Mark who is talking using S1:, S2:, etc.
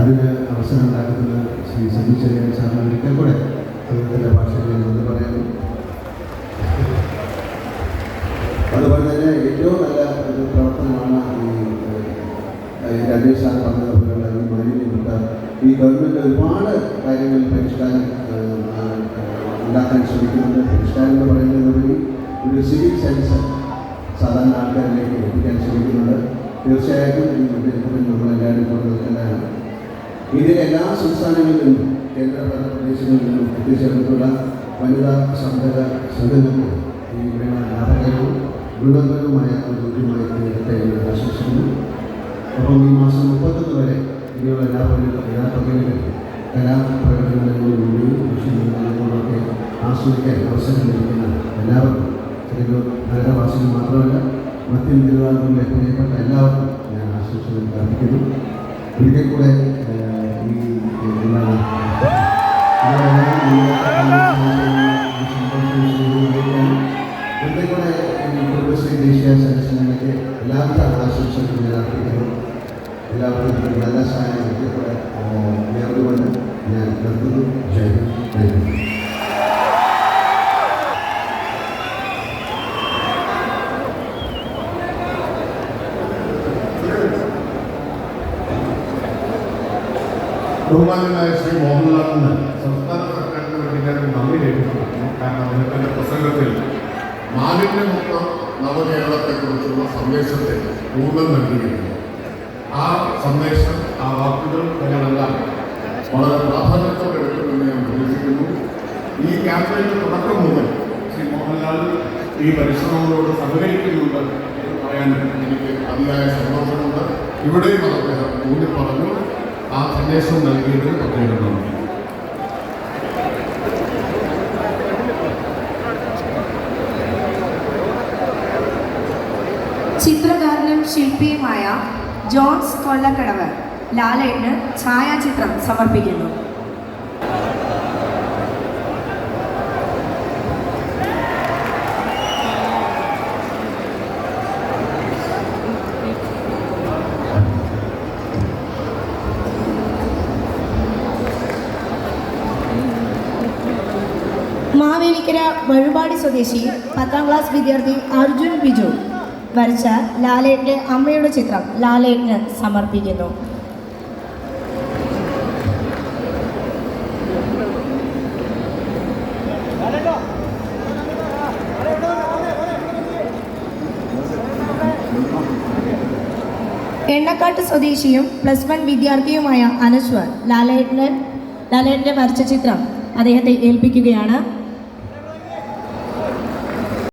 S1: അതിന് അവസരം ഉണ്ടാക്കുന്ന ശ്രീ സജി ചെറിയ സാറിന് ഒരിക്കൽ കൂടെ അദ്ദേഹത്തിന്റെ ഭാഷയിൽ നിന്ന് പറയുന്നു അതുപോലെ തന്നെ ഏറ്റവും നല്ല ഒരു പ്രവർത്തനമാണ് ഈ രമേശ് സാർ പറഞ്ഞതുപോലുള്ള ഈ മാലിന്യമുണ്ട് ഈ ഗവൺമെന്റ് ഒരുപാട് കാര്യങ്ങൾ പരിഷ്കാരം ഉണ്ടാക്കാൻ ശ്രമിക്കുന്നുണ്ട്. പരിഷ്കാരം എന്ന് പറയുന്നതിനുപരി ഒരു സിവിൽ സെൻസ് സാധാരണ ആൾക്കാരിലേക്ക് എത്തിക്കാൻ ശ്രമിക്കുന്നുണ്ട്. തീർച്ചയായിട്ടും ഈ വിദ്യാഭ്യാസം നമ്മളെല്ലാവരും കൂടുതൽ നിൽക്കേണ്ടതാണ് ഇതിൽ എല്ലാ സംസ്ഥാനങ്ങളിൽ നിന്നും കേന്ദ്രഭരണ പ്രദേശങ്ങളിൽ നിന്നും എത്തിച്ചേർന്നിട്ടുള്ള വനിതാ സംഘട സംഘങ്ങൾക്ക് ഈ ലാഭകരവും ഗുണകരവുമായ ഒരു ഉദ്യമമായി തീരട്ടെ എന്ന് ആശംസിക്കുന്നു. അപ്പം ഈ മാസം മുപ്പത്തൊന്ന് വരെ ഇനിയുള്ള എല്ലാ പള്ളികളിലും കലാപ്രകടനങ്ങളിലൂടെയും കൃഷി നിർമ്മാണങ്ങളൊക്കെ ആസ്വദിക്കാൻ അവസരം ലഭിക്കുന്ന എല്ലാവർക്കും ചെറിയ നഗരവാസികൾ മാത്രമല്ല മധ്യം തിരുവാതിരയിലെ പ്രിയപ്പെട്ട എല്ലാവർക്കും ഞാൻ ആശംസകൾ പ്രാർത്ഥിക്കുന്നു ഒരിക്കൽ കൂടെ എല്ലാവിധ ആശംസകളും ഞാൻ എല്ലാവർക്കും നല്ല ഒരിക്കൽ കൂടെ നേർന്നുകൊണ്ട് ഞാൻ നിർത്തുന്നു ജയ ജയ് ഹിന്ദ്.
S2: ബഹുമാനായ ശ്രീ മോഹൻലാലിന് സംസ്ഥാന സർക്കാരിന് വേണ്ടി ഞാൻ നന്ദി രേഖപ്പെടുത്തുന്നു കാരണം അദ്ദേഹത്തിന്റെ പ്രസംഗത്തിൽ മാലിന്യമുക്ത നവകേരളത്തെക്കുറിച്ചുള്ള സന്ദേശത്തെ ഊന്നൽ നൽകിയിരുന്നു ആ സന്ദേശം ആ വാക്കുകൾ ഞങ്ങളെല്ലാം വളരെ പ്രാധാന്യത്തോടെ എടുക്കുമെന്ന് ഞാൻ പ്രതീക്ഷിക്കുന്നു ഈ ക്യാമ്പയിന്റെ തുടക്കം മുതൽ ശ്രീ മോഹൻലാൽ ഈ പരിശ്രമങ്ങളോട് സഹകരിക്കുന്നുണ്ട് എന്ന് പറയാൻ എനിക്ക് അതിയായ സന്തോഷമുണ്ട്. ഇവിടെയും അദ്ദേഹം ഊന്നി പറഞ്ഞു ആ സന്ദേശം നൽകിയതിന് പ്രത്യേകം നന്ദി.
S3: ചിത്രകാരനും ശില്പിയുമായ ജോൺസ് കൊല്ലക്കടവ് ലാലേട്ടിന് ഛായാചിത്രം സമർപ്പിക്കുന്നു. മാവേലിക്കര വഴുപാടി സ്വദേശി പത്താം ക്ലാസ് വിദ്യാർത്ഥി അർജുൻ ബിജു. വരച്ച ലാലേട്ടിലെ അമ്മയുടെ ചിത്രം ലാലേട്ടിന് സമർപ്പിക്കുന്നു. എണ്ണക്കാട്ട് സ്വദേശിയും പ്ലസ് വൺ വിദ്യാർത്ഥിയുമായ അനശ്വർ ലാലേട്ടിന് ലാലേട്ടിന്റെ വരച്ച ചിത്രം അദ്ദേഹത്തെ ഏൽപ്പിക്കുകയാണ്.